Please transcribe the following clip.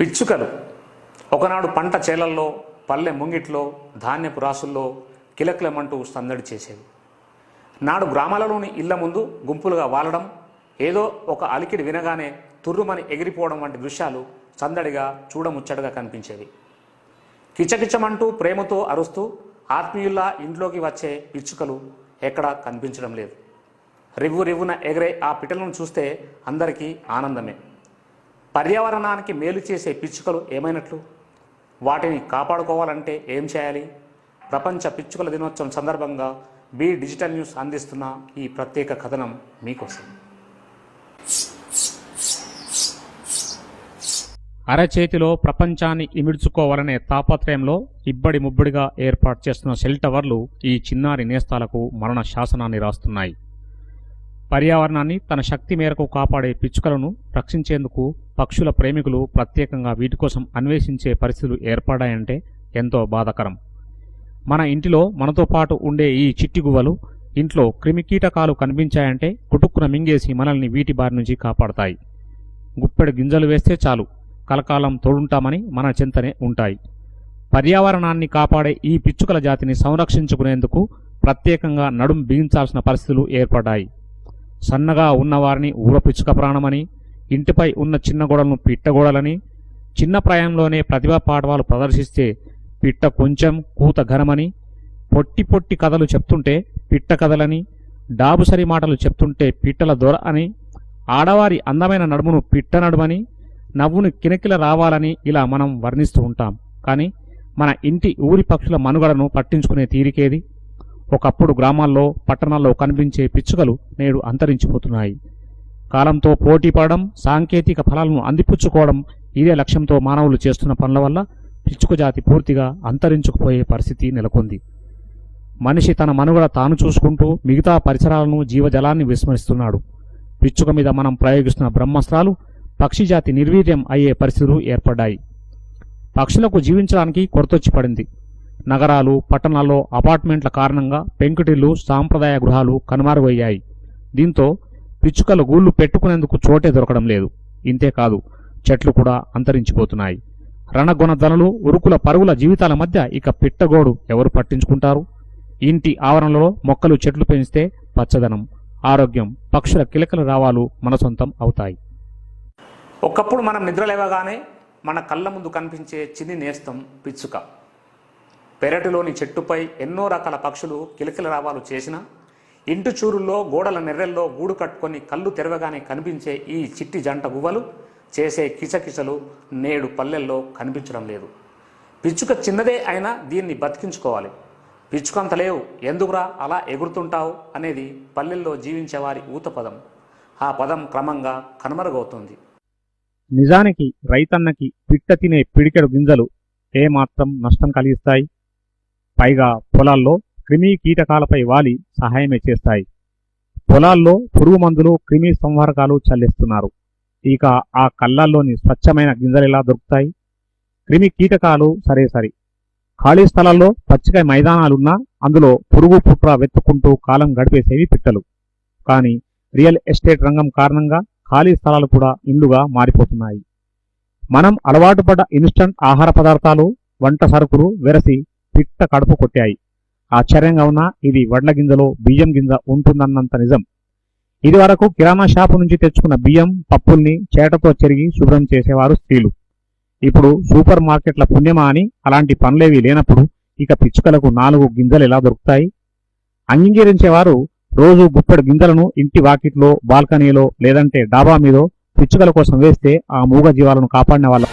పిచ్చుకలు. ఒకనాడు పంట చేలల్లో పల్లె ముంగిట్లో ధాన్యపు రాసుల్లో కిలకిలమంటూ సందడి చేసేవి. నాడు గ్రామాలలోని ఇళ్ళ ముందు గుంపులుగా వాలడం ఏదో ఒక అలికిడి వినగానే తుర్రుమని ఎగిరిపోవడం వంటి దృశ్యాలు సందడిగా చూడముచ్చటగా కనిపించేవి. కిచకిచమంటూ ప్రేమతో అరుస్తూ ఆత్మీయుల్లా ఇంట్లోకి వచ్చే పిచ్చుకలు ఎక్కడా కనిపించడం లేదు. రివ్వు రివ్వున ఎగిరే ఆ పిట్టలను చూస్తే అందరికీ ఆనందమే. పర్యావరణానికి మేలు చేసే పిచ్చుకలు ఏమైనట్లు? వాటిని కాపాడుకోవాలంటే ఏం చేయాలి? ప్రపంచ పిచ్చుకల దినోత్సవం సందర్భంగా బి డిజిటల్ న్యూస్ అందిస్తున్న ఈ ప్రత్యేక కథనం మీకోసం. అరచేతిలో ప్రపంచాన్ని ఇమిడ్చుకోవాలనే తాపత్రయంలో ఇబ్బడి ముబ్బడిగా ఏర్పాటు చేస్తున్న సెల్ టవర్లు ఈ చిన్నారి నేస్తాలకు మరణ శాసనాన్ని రాస్తున్నాయి. పర్యావరణాన్ని తన శక్తి మేరకు కాపాడే పిచ్చుకలను రక్షించేందుకు పక్షుల ప్రేమికులు ప్రత్యేకంగా వీటి కోసం అన్వేషించే పరిస్థితులు ఏర్పడాయంటే ఎంతో బాధాకరం. మన ఇంటిలో మనతో పాటు ఉండే ఈ చిట్టి గువ్వలు ఇంట్లో క్రిమికీటకాలు కనిపించాయంటే కుటుక్కున మింగేసి మనల్ని వీటి బారి నుంచి కాపాడతాయి. గుప్పెడు గింజలు వేస్తే చాలు కలకాలం తోడుంటామని మన చింతనే ఉంటాయి. పర్యావరణాన్ని కాపాడే ఈ పిచ్చుకల జాతిని సంరక్షించుకునేందుకు ప్రత్యేకంగా నడుం బిగించాల్సిన పరిస్థితులు ఏర్పడ్డాయి. సన్నగా ఉన్నవారిని ఊర పిచ్చుక ప్రాణమని ఇంటిపై ఉన్న చిన్న గోడలను పిట్టగోడలని చిన్న ప్రాయంలోనే ప్రతిభా పాఠవాలు ప్రదర్శిస్తే పిట్ట కొంచెం కూత ఘనమని పొట్టి పొట్టి కథలు చెప్తుంటే పిట్ట కథలని డాబుసరి మాటలు చెప్తుంటే పిట్టల దొర అని ఆడవారి అందమైన నడుమును పిట్ట నడుమని నవ్వును కినకిల రావాలని ఇలా మనం వర్ణిస్తూ ఉంటాం. కానీ మన ఇంటి ఊరి పక్షుల మనుగడను పట్టించుకునే తీరికేది? ఒకప్పుడు గ్రామాల్లో పట్టణాల్లో కనిపించే పిచ్చుకలు నేడు అంతరించిపోతున్నాయి. కాలంతో పోటీ పడడం సాంకేతిక ఫలాలను అందిపుచ్చుకోవడం ఇదే లక్ష్యంతో మానవులు చేస్తున్న పనుల వల్ల పిచ్చుక జాతి పూర్తిగా అంతరించుకుపోయే పరిస్థితి నెలకొంది. మనిషి తన మనుగడ తాను చూసుకుంటూ మిగతా పరిసరాలను జీవజలాన్ని విస్మరిస్తున్నాడు. పిచ్చుక మీద మనం ప్రయోగిస్తున్న బ్రహ్మాస్త్రాలు పక్షిజాతి నిర్వీర్యం అయ్యే పరిస్థితులు ఏర్పడ్డాయి. పక్షులకు జీవించడానికి కొరతొచ్చి పడింది. నగరాలు పట్టణాల్లో అపార్ట్మెంట్ల కారణంగా పెంకుటిల్లు సాంప్రదాయ గృహాలు కనుమారుగయ్యాయి. దీంతో పిచ్చుకలు గూళ్ళు పెట్టుకునేందుకు చోటే దొరకడం లేదు. ఇంతేకాదు చెట్లు కూడా అంతరించిపోతున్నాయి. రణగొన ఉరుకుల పరుగుల జీవితాల మధ్య ఇక పిట్టగోడు ఎవరు పట్టించుకుంటారు? ఇంటి ఆవరణలో మొక్కలు చెట్లు పెంచితే పచ్చదనం ఆరోగ్యం పక్షుల కిలకల రావాలు మన సొంతం అవుతాయి. ఒకప్పుడు మనం నిద్ర లేవగానే మన కళ్ళ ముందు కనిపించే చిన్ని నేస్తం పిచ్చుక. పెరటిలోని చెట్టుపై ఎన్నో రకాల పక్షులు కిలకిల రావాలు చేసిన ఇంటి చూరుల్లో గోడల నెర్రెల్లో గూడు కట్టుకొని కళ్ళు తెరవగానే కనిపించే ఈ చిట్టి జంట గువ్వలు చేసే కిచకిచలు నేడు పల్లెల్లో కనిపించడం లేదు. పిచ్చుక చిన్నదే అయినా దీన్ని బతికించుకోవాలి. పిచ్చుకంత లేవు. ఎందుకురా అలా ఎగురుతుంటావు అనేది పల్లెల్లో జీవించేవారి ఊత పదం. ఆ పదం క్రమంగా కనుమరుగవుతుంది. నిజానికి రైతన్నకి పిట్ట తినే పిడికెడు గింజలు ఏమాత్రం నష్టం కలిగిస్తాయి? పైగా పొలాల్లో క్రిమి కీటకాలపై వాలి సహాయమే చేస్తాయి. పొలాల్లో పురుగు మందులు క్రిమి సంహారకాలు చల్లిస్తున్నారు. ఇక ఆ కళ్ళల్లోని స్వచ్ఛమైన గింజలు ఎలా దొరుకుతాయి? క్రిమి కీటకాలు సరే సరి. ఖాళీ స్థలాల్లో పచ్చిక మైదానాలున్నా అందులో పురుగు పుట్ర వెతుక్కుంటూ కాలం గడిపేసేవి పిట్టలు. కానీ రియల్ ఎస్టేట్ రంగం కారణంగా ఖాళీ స్థలాలు కూడా ఇండ్లుగా మారిపోతున్నాయి. మనం అలవాటు పడ్డ ఇన్స్టంట్ ఆహార పదార్థాలు వంట సరుకులు వెరసి పిట్ట కడుపు కొట్టాయి. ఆశ్చర్యంగా ఉన్నా ఇది వడ్ల గింజలో బియ్యం గింజ ఉంటుందన్నంత నిజం. ఇది వరకు కిరాణా షాపు నుంచి తెచ్చుకున్న బియ్యం పప్పుల్ని చేటతో చెరిగి శుభ్రం చేసేవారు స్త్రీలు. ఇప్పుడు సూపర్ మార్కెట్ల పుణ్యమా అని అలాంటి పనులేవి లేనప్పుడు ఇక పిచ్చుకలకు నాలుగు గింజలు ఎలా దొరుకుతాయి? అంగీకరించేవారు రోజు గుప్పెడు గింజలను ఇంటి వాకిట్లో బాల్కనీలో లేదంటే డాబా మీదో పిచ్చుకల కోసం వేస్తే ఆ మూగ జీవాలను కాపాడిన వాళ్ళ